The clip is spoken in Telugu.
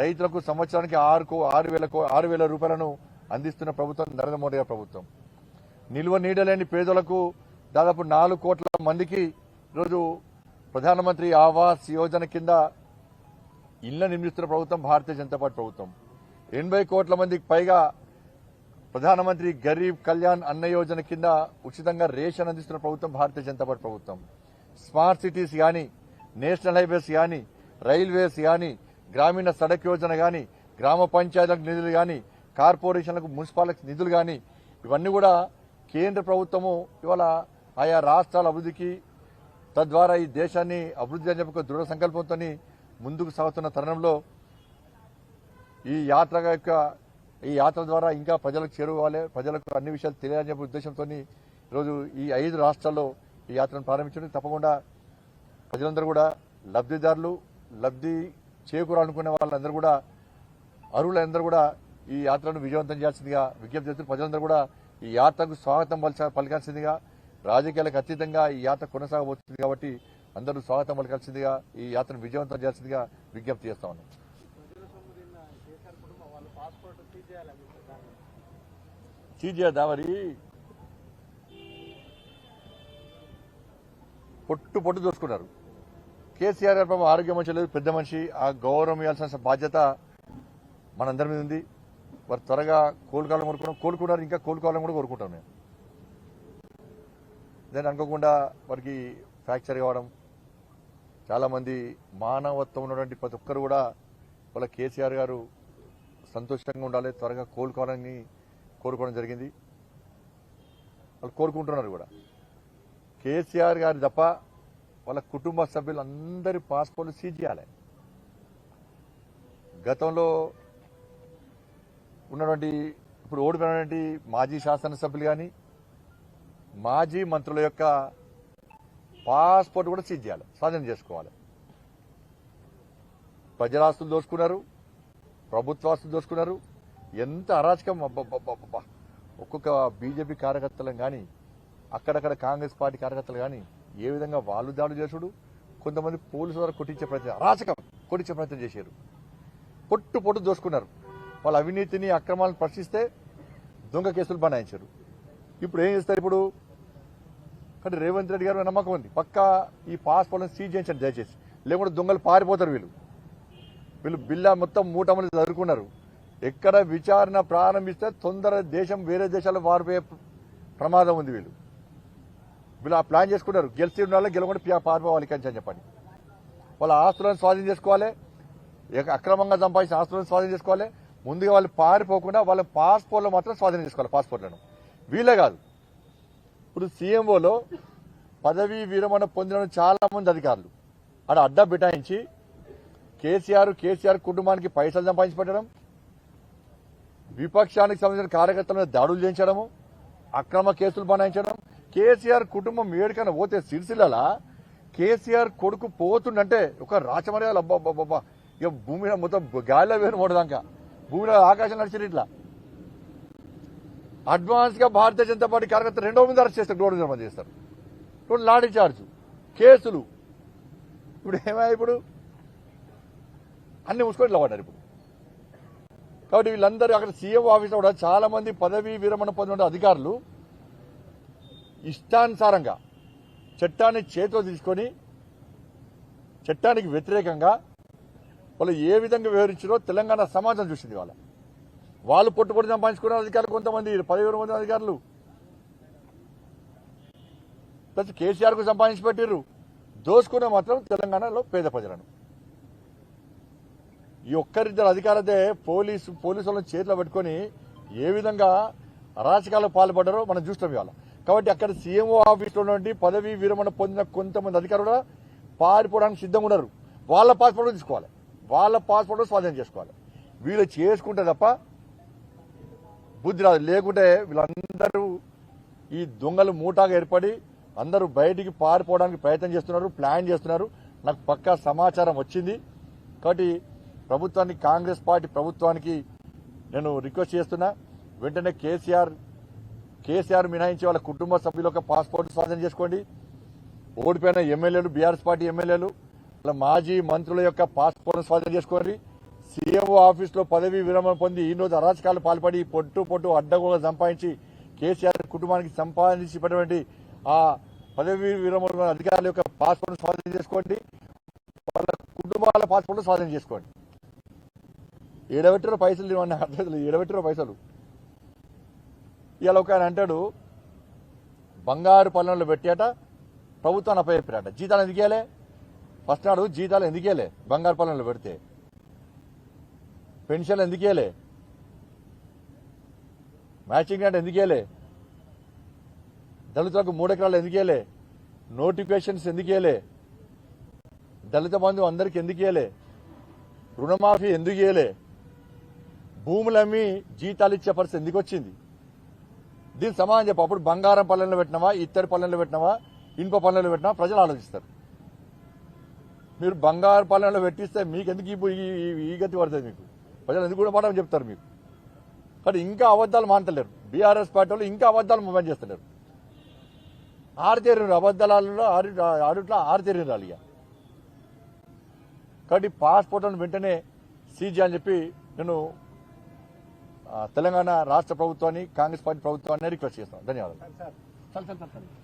రైతులకు సంవత్సరానికి ఆరుకో ఆరు వేల ఆరు వేల రూపాయలను అందిస్తున్న ప్రభుత్వం నరేంద్ర మోడీ గారి ప్రభుత్వం. నిల్వ నీడలేని పేదలకు దాదాపు నాలుగు కోట్ల మందికి ఈరోజు ప్రధానమంత్రి ఆవాస్ యోజన కింద ఇళ్ళ నిర్మిస్తున్న ప్రభుత్వం భారతీయ జనతా పార్టీ ప్రభుత్వం. ఎనభై కోట్ల మందికి పైగా ప్రధానమంత్రి గరీబ్ కళ్యాణ్ అన్న యోజన కింద ఉచితంగా రేషన్ అందిస్తున్న ప్రభుత్వం భారతీయ జనతా పార్టీ ప్రభుత్వం. స్మార్ట్ సిటీస్ కానీ నేషనల్ హైవేస్ కానీ రైల్వేస్ కానీ గ్రామీణ సడక్ యోజన కానీ గ్రామ పంచాయతీలకు నిధులు కానీ కార్పొరేషన్లకు మున్సిపాలిటీ నిధులు కానీ ఇవన్నీ కూడా కేంద్ర ప్రభుత్వము ఇవాళ ఆయా రాష్ట్రాల అభివృద్ధికి తద్వారా ఈ దేశాన్ని అభివృద్ధి అని చెప్పి దృఢ సంకల్పంతో ముందుకు సాగుతున్న తరుణంలో ఈ యాత్ర యొక్క ఈ యాత్ర ద్వారా ఇంకా ప్రజలకు చేరువాలి ప్రజలకు అన్ని విషయాలు తెలియాలని చెప్పే ఉద్దేశంతో ఈరోజు ఈ ఐదు రాష్ట్రాల్లో ఈ యాత్రను ప్రారంభించడం తప్పకుండా ప్రజలందరూ కూడా లబ్ధిదారులు లబ్ధి చేకూరాలనుకునే వాళ్ళందరూ కూడా అరువులందరూ కూడా ఈ యాత్రను విజయవంతం చేయాల్సిందిగా విజ్ఞప్తి చేస్తున్న ప్రజలందరూ కూడా ఈ యాత్రకు స్వాగతం పలచ- పలకాల్సిందిగా రాజకీయాలకు అతీతంగా ఈ యాత్ర కొనసాగబోతుంది కాబట్టి అందరూ స్వాగతం పలకాల్సిందిగా ఈ యాత్రను విజయవంతం చేయాల్సిందిగా విజ్ఞప్తి చేస్తా ఉన్నాం. ప్రజల సొమ్ము పొట్టు పొట్టు దోసుకున్నారు. కేసీఆర్ గారు పాపం ఆరోగ్యం మంచి లేదు పెద్ద మనిషి. ఆ గౌరవం ఇవ్వాల్సిన బాధ్యత మనందరి మీద ఉంది. వారు త్వరగా కోలుకోవాలని కోరుకున్నాం కోలుకున్నారు ఇంకా కోలుకోవాలని కూడా కోరుకుంటాం నేను దాన్ని అనుకోకుండా వారికి ఫ్రాక్చర్ కావడం చాలామంది మానవత్వం ఉన్నటువంటి ప్రతి ఒక్కరు కూడా వాళ్ళ కేసీఆర్ గారు సంతోషంగా ఉండాలి త్వరగా కోలుకోవాలని కోరుకోవడం జరిగింది. వాళ్ళు కోరుకుంటున్నారు కూడా. కేసీఆర్ గారి తప్ప వాళ్ళ కుటుంబ సభ్యులందరి పాస్పోర్ట్లు సీజ్ చేయాలి. గతంలో ఉన్నటువంటి ఇప్పుడు ఓడిపోయినటువంటి మాజీ శాసనసభ్యులు కానీ మాజీ మంత్రుల యొక్క పాస్పోర్ట్ కూడా సీజ్ చేయాలి స్వాధీనం చేసుకోవాలి. ప్రజలాస్తులు దోచుకున్నారు ప్రభుత్వాస్తులు దోచుకున్నారు ఎంత అరాచకం అబ్బబ్బబ్బబ్బా ఒక్కొక్క బీజేపీ కార్యకర్తలను కానీ అక్కడక్కడ కాంగ్రెస్ పార్టీ కార్యకర్తలు కానీ ఏ విధంగా వాళ్ళు దాడులు చేసుడు కొంతమంది పోలీసు ద్వారా కొట్టించే ప్రయత్నం అరాచకం కొట్టించే ప్రయత్నం చేశారు. పొట్టు పొట్టు దోసుకున్నారు. వాళ్ళ అవినీతిని అక్రమాలను ప్రశ్నిస్తే దొంగ కేసులు బనాయించారు. ఇప్పుడు ఏం చేస్తారు ఇప్పుడు? కానీ రేవంత్ రెడ్డి గారు నమ్మకం ఉంది. పక్కా ఈ పాస్పోర్ట్లను సీజ్ చేయించండి దయచేసి. లేకుంటే దొంగలు పారిపోతారు వీళ్ళు. వీళ్ళు బిల్లా మొత్తం మూటమని చదువుకున్నారు. ఎక్కడ విచారణ ప్రారంభిస్తే తొందర దేశం వేరే దేశాలు వారిపోయే ప్రమాదం ఉంది వీళ్ళు. వీళ్ళు ఆ ప్లాన్ చేసుకున్నారు గెలిచి ఉండాలి గెలవకుండా పారిపోవాలి అని చెప్పండి. వాళ్ళ ఆస్తులను స్వాధీనం చేసుకోవాలి. అక్రమంగా సంపాదించిన ఆస్తులను స్వాధీనం చేసుకోవాలి. ముందుగా వాళ్ళు పారిపోకుండా వాళ్ళ పాస్పోర్ట్లు మాత్రం స్వాధీనం చేసుకోవాలి పాస్పోర్ట్లను. వీళ్ళే కాదు. ఇప్పుడు సీఎంఓలో పదవీ విరమణ పొందిన చాలా మంది అధికారులు. అక్కడ అడ్డా బిటాయించి కేసీఆర్ కేసీఆర్ కుటుంబానికి పైసలు సంపాదించి పెట్టడం విపక్షానికి సంబంధించిన కార్యకర్తలను దాడులు చేయించడము అక్రమ కేసులు బనాయించడం కేసీఆర్ కుటుంబం ఏడికైనా పోతే సిరిసిల్ల కేసీఆర్ కొడుకు పోతుండంటే ఒక రాచమర్యాలు అబ్బాబ్బాబ్బా ఇక భూమి మొత్తం గాలిలో వేరు మూడదాకా భూమిలో ఆకాశం నడిచిన ఇట్లా. అడ్వాన్స్గా భారతీయ జనతా పార్టీ కార్యకర్త రెండో మంది అరెస్ట్ చేస్తారు డోర్ నిర్మాణం చేస్తారు. ఇప్పుడు లాఠీ చార్జ్ కేసులు. ఇప్పుడు ఏమయ్యా ఇప్పుడు? అన్ని మూసుకొని ఇట్లా పడ్డారు ఇప్పుడు. కాబట్టి వీళ్ళందరూ అక్కడ సీఎం ఆఫీస్ కూడా చాలా మంది పదవీ విరమణ పొందిన అధికారులు ఇష్టానుసారంగా చట్టాన్ని చేతిలో తీసుకొని చట్టానికి వ్యతిరేకంగా వాళ్ళు ఏ విధంగా వివరించారో తెలంగాణ సమాజం చూసింది వాళ్ళ. వాళ్ళు పొట్టుపొడి సంపాదించుకున్న అధికారులు కొంతమంది పదివేల మంది అధికారులు. ప్లస్ కేసీఆర్కు సంపాదించి పెట్టిర్రు. దోసుకునే మాత్రం తెలంగాణలో పేద ప్రజలను. ఈ ఒక్కరిద్దరు అధికారులదే పోలీసు పోలీసు వాళ్ళని చేతిలో పెట్టుకొని ఏ విధంగా అరాచకాలకు పాల్పడ్డారో మనం చూస్తాం ఇవాళ. కాబట్టి అక్కడ సీఎంఓ ఆఫీస్లో నుండి పదవీ విరమణ పొందిన కొంతమంది అధికారులు కూడా పారిపోవడానికి సిద్ధంగా ఉన్నారు. వాళ్ళ పాస్పోర్ట్ తీసుకోవాలి. వాళ్ళ పాస్పోర్ట్ స్వాధీనం చేసుకోవాలి. వీళ్ళు చేసుకుంటే తప్ప బుద్ధి రాదు. లేకుంటే వీళ్ళందరూ ఈ దొంగలు మూటాగా ఏర్పడి అందరూ బయటికి పారిపోవడానికి ప్రయత్నం చేస్తున్నారు ప్లాన్ చేస్తున్నారు. నాకు పక్కా సమాచారం వచ్చింది. కాబట్టి ప్రభుత్వానికి కాంగ్రెస్ పార్టీ ప్రభుత్వానికి నేను రిక్వెస్ట్ చేస్తున్నా. వెంటనే కేసీఆర్ కేసీఆర్ మినహాయించి వాళ్ళ కుటుంబ సభ్యుల పాస్పోర్ట్ స్వాధీనం చేసుకోండి. ఓడిపోయిన ఎమ్మెల్యేలు బీఆర్ఎస్ పార్టీ ఎమ్మెల్యేలు వాళ్ళ మాజీ మంత్రుల యొక్క పాస్పోర్ట్ స్వాధీనం చేసుకోండి. సీఎంఓ ఆఫీసులో పదవి విరమణ పొంది ఈ రోజు అరాచకాలు పాల్పడి పొట్టు పొట్టు అడ్డగోలు సంపాదించి కేసీఆర్ కుటుంబానికి సంపాదించినటువంటి ఆ పదవి విరమణ అధికారుల యొక్క పాస్పోర్ట్ స్వాధీనం చేసుకోండి. వాళ్ళ కుటుంబాల పాస్పోర్ట్ స్వాధీనం చేసుకోండి. ఏడబెట్టిన పైసలు అర్థం ఏడబెట్టిన పైసలు. ఇలా ఒక ఆయన అంటాడు బంగారు పల్లెంలో పెట్టేట ప్రభుత్వాన్ని అప్పచెప్పారట. జీతాలు ఎందుకేలే ఫస్ట్ నాడు జీతాలు ఎందుకేలే బంగారు పల్లెంలో పెడితే. పెన్షన్లు ఎందుకేలే మ్యాచింగ్ గ్రాంట్ ఎందుకేలే దళితులకు మూడెకరాలు ఎందుకేలే నోటిఫికేషన్స్ ఎందుకేలే దళిత బంధు అందరికి ఎందుకు రుణమాఫీ ఎందుకేలే భూములమ్మి జీతాలు ఇచ్చే పరిస్థితి ఎందుకు వచ్చింది? దీని సమాధానం చెప్పు అప్పుడు బంగారం పల్లెల్లో పెట్టినావా ఇత్తడి పల్లెల్లో పెట్టినావా ఇనుప పల్లెల్లో పెట్టినా ప్రజలు ఆలోచిస్తారు. మీరు బంగారు పల్లెల్లో పెట్టిస్తే మీకు ఎందుకు ఈ గతి పడుతుంది మీకు? ప్రజలు ఎందుకు కూడా మాట చెప్తారు మీకు కానీ ఇంకా అబద్ధాలు మానతలేరు బీఆర్ఎస్ పార్టీ వాళ్ళు ఇంకా అబద్ధాలు మొబైల్ చేస్తలేరు. ఆరుతేరు అబద్ధాలలో ఆరు ఆరుట్లో ఆరుతేరు రాలి కాబట్టి పాస్పోర్ట్లను వెంటనే సీజ్ అని చెప్పి నేను తెలంగాణ రాష్ట్ర ప్రభుత్వాన్ని కాంగ్రెస్ పార్టీ ప్రభుత్వాన్ని రిక్వెస్ట్ చేస్తాం. ధన్యవాదాలు.